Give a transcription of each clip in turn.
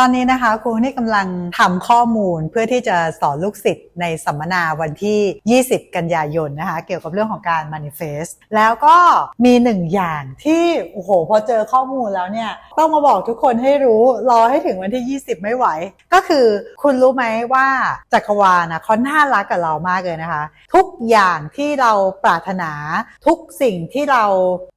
ตอนนี้นะคะครูนี่กำลังทำข้อมูลเพื่อที่จะสอนลูกศิษย์ในสัมมนาวันที่ 20 กันยายนนะคะ เกี่ยวกับเรื่องของการ manifest แล้วก็มีหนึ่งอย่างที่โอ้โหพอเจอข้อมูลแล้วเนี่ย ต้องมาบอกทุกคนให้รู้รอให้ถึงวันที่ 20 ไม่ไหว ก็คือคุณรู้ไหมว่าจักรวาลนะเขาน่ารักกับเรามากเลยนะคะ ทุกอย่างที่เราปรารถนาทุกสิ่งที่เรา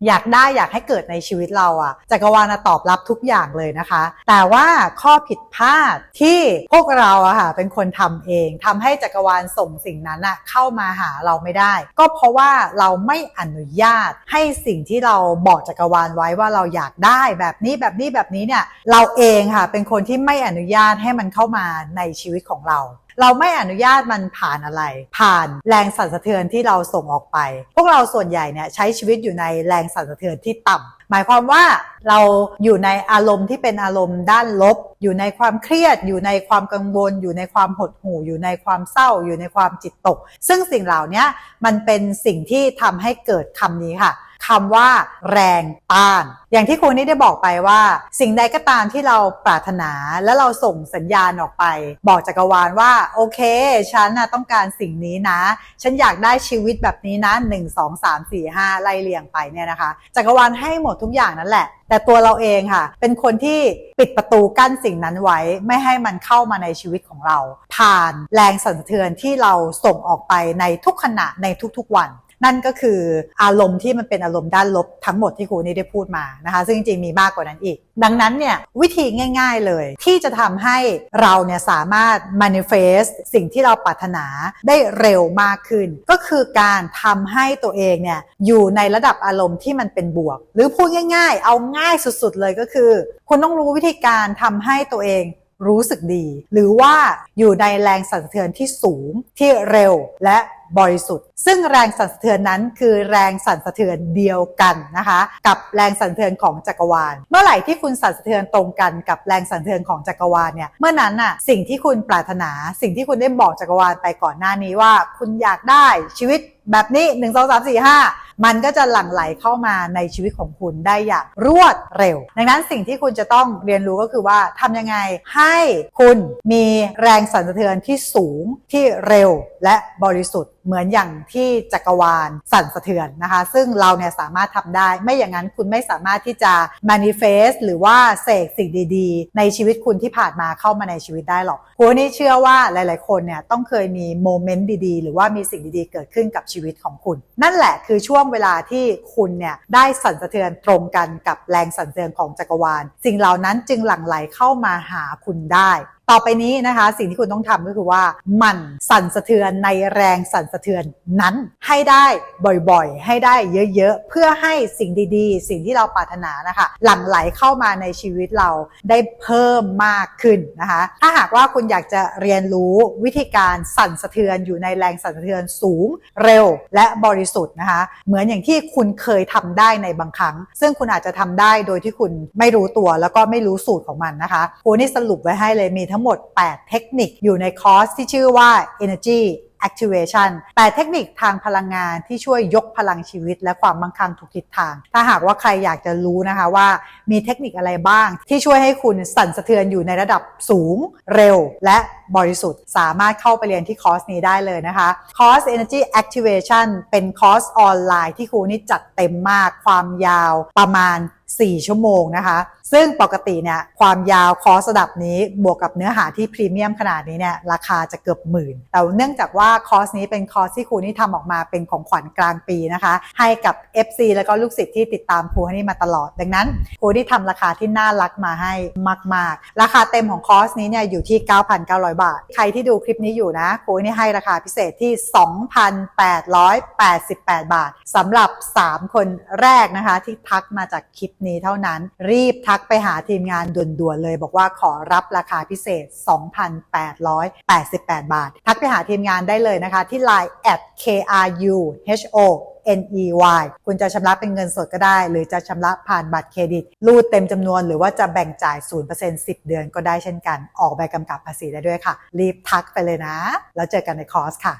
อยากได้อยากให้เกิดในชีวิตเราอะจักรวาลตอบรับทุกอย่างเลยนะคะ แต่ว่าข้อข้อผิดพลาดที่พวกเราอะค่ะเป็นคนทำเองทำให้จักรวาลส่งสิ่งนั้นอะเข้ามาหาเราไม่ได้ ก็เพราะว่าเราไม่อนุญาตให้สิ่งที่เราบอกจักรวาลไว้ว่าเราอยากได้แบบนี้แบบนี้แบบนี้เนี่ยเราเองค่ะเป็นคนที่ไม่อนุญาตให้มันเข้ามาในชีวิตของเราเราไม่อนุญาตมันผ่านอะไร ผ่านแรงสั่นสะเทือนที่เราส่งออกไป พวกเราส่วนใหญ่เนี่ยใช้ชีวิตอยู่ในแรงสั่นสะเทือนที่ต่ำหมายความว่าเราอยู่ในอารมณ์ที่เป็นอารมณ์ด้านลบ อยู่ในความเครียด อยู่ในความกังวล อยู่ในความหดหู่ อยู่ในความเศร้า อยู่ในความจิตตก ซึ่งสิ่งเหล่านี้มันเป็นสิ่งที่ทำให้เกิดคำนี้ค่ะ คำว่าแรงต้าน อย่างที่ครูนี่ได้บอกไปว่า สิ่งใดก็ตามที่เราปรารถนาแล้วเราส่งสัญญาณออกไป บอกจักรวาลว่า โอเค ฉันนะต้องการสิ่งนี้นะ ฉันอยากได้ชีวิตแบบนี้นะ1 2 3 4 5ไล่เรียงไปเนี่ยนะคะจักรวาลให้หมดทุกอย่างนั่นแหละ แต่ตัวเราเองค่ะ เป็นคนที่ปิดประตูกั้นสิ่งนั้นไว้ ไม่ให้มันเข้ามาในชีวิตของเรา ผ่านแรงสั่นสะเทือนที่เราส่งออกไปในทุกขณะในทุกๆวัน นั่นก็คืออารมณ์ที่มันเป็นอารมณ์ด้านลบทั้งหมดที่ครูนี่ได้พูดมานะคะซึ่งจริงๆมีมากกว่านั้นอีก ดังนั้นเนี่ยวิธีง่าย ๆเลย ที่จะทำให้เราเนี่ยสามารถ manifest สิ่งที่เราปรารถนาได้เร็วมากขึ้น ก็คือการทำให้ตัวเองเนี่ยอยู่ในระดับอารมณ์ที่มันเป็นบวก หรือพูดง่าย ๆ เอาง่ายสุดๆเลยก็คือ คุณต้องรู้วิธีการทำให้ตัวเอง รู้สึกดี หรือว่าอยู่ในแรงสั่นสะเทือนที่สูงที่เร็วและบริสุทธิ์ ซึ่งแรงสั่นสะเทือนนั้นคือแรงสั่นสะเทือนเดียวกันนะคะ กับแรงสั่นสะเทือนของจักรวาล เมื่อไหร่ที่คุณสั่นสะเทือนตรงกันกับแรงสั่นสะเทือนของจักรวาลเนี่ยเมื่อนั้นน่ะสิ่งที่คุณปรารถนา สิ่งที่คุณได้บอกจักรวาลไปก่อนหน้านี้ว่า คุณอยากได้ชีวิตแบบนี้1 2 3 4 5 มันก็จะหลั่งไหลเข้ามาในชีวิตของคุณได้อย่างรวดเร็ว ดังนั้นสิ่งที่คุณจะต้องเรียนรู้ก็คือว่าทำยังไงให้คุณมีแรงสั่นสะเทือนที่สูงที่เร็วและบริสุทธิ์เหมือนอย่างที่จักรวาลสั่นสะเทือนนะคะ ซึ่งเราเนี่ยสามารถทำได้ ไม่อย่างนั้นคุณไม่สามารถที่จะ manifest หรือว่าเสกสิ่งดีๆ ในชีวิตคุณที่ผ่านมาเข้ามาในชีวิตได้หรอกคุณนี่เชื่อว่าหลายๆ คนเนี่ยต้องเคยมีโมเมนต์ดีๆ หรือว่ามีสิ่งดีๆ เกิดขึ้นกับชีวิตของคุณ นั่นแหละคือช่วงเวลาที่คุณเนี่ยได้สั่นสะเทือนตรงกันกับแรงสั่นสะเทือนของจักรวาล สิ่งเหล่านั้นจึงหลั่งไหลเข้ามาหาคุณได้ ต่อไปนี้นะคะ สิ่งที่คุณต้องทำก็คือว่ามันสั่นสะเทือนในแรงสั่นสะเทือนนั้นให้ได้บ่อยๆ ให้ได้เยอะๆ เพื่อให้สิ่งดีๆ สิ่งที่เราปรารถนานะคะ หลั่งไหลเข้ามาในชีวิตเราได้เพิ่มมากขึ้นนะคะ ถ้าหากว่าคุณอยากจะเรียนรู้วิธีการสั่นสะเทือนอยู่ในแรงสั่นสะเทือนสูงเร็วและบริสุทธิ์นะคะ เหมือนอย่างที่คุณเคยทำได้ในบางครั้ง ซึ่งคุณอาจจะทำได้โดยที่คุณไม่รู้ตัวแล้วก็ไม่รู้สูตรของมันนะคะโหนี่สรุปไว้ให้เลยมีทั้งหมด 8 เทคนิคอยู่ในคอร์สที่ชื่อว่า Energy activation แต่เทคนิคทางพลังงานที่ช่วยยกพลังชีวิต และความมั่งคั่งทุกทิศทาง ถ้าหากว่าใครอยากจะรู้นะคะว่ามีเทคนิคอะไรบ้าง ที่ช่วยให้คุณสั่นสะเทือนอยู่ในระดับสูงเร็ว และบริสุทธิ์ สามารถเข้าไปเรียนที่คอร์สนี้ได้เลยนะคะ คอร์ส Energy Activation เป็นคอร์สออนไลน์ที่ครูนี่จัดเต็มมากความยาวประมาณ 4 ชั่วโมงนะคะ ซึ่งปกติเนี่ยความยาวคอร์สระดับนี้บวกกับเนื้อหาที่พรีเมียมขนาดนี้เนี่ยราคาจะเกือบหมื่น แต่เนื่องจากว่าคอร์สนี้เป็นคอร์สที่ครูนี่ทำออกมาเป็นของขวัญกลางปีนะคะ ให้กับ FC แล้วก็ลูกศิษย์ที่ติดตามครูนี่มาตลอด ดังนั้นครูที่ทำราคาที่น่ารักมาให้มาก ๆ ราคาเต็มของคอร์สนี้เนี่ยอยู่ที่ 9,900 บาท ใครที่ดูคลิปนี้อยู่นะครูนี่ให้ราคาพิเศษที่ 2,888 บาทสำหรับ 3 คนแรกนะคะที่ทักมาจากคลิปนี้เท่านั้น รีบทักไปหาทีมงานด่วนๆเลย บอกว่าขอรับราคาพิเศษ 2,888 บาท ทักไปหาทีมงานได้เลยนะคะที่ Line at kruho NEY คุณจะชำระเป็นเงินสดก็ได้ หรือจะชำระผ่านบัตรเครดิต รูดเต็มจำนวนหรือว่าจะแบ่งจ่าย 0% 10 เดือนก็ได้เช่นกัน ออกใบกำกับภาษีได้ด้วยค่ะ รีบทักไปเลยนะ แล้วเจอกันในคอร์สค่ะ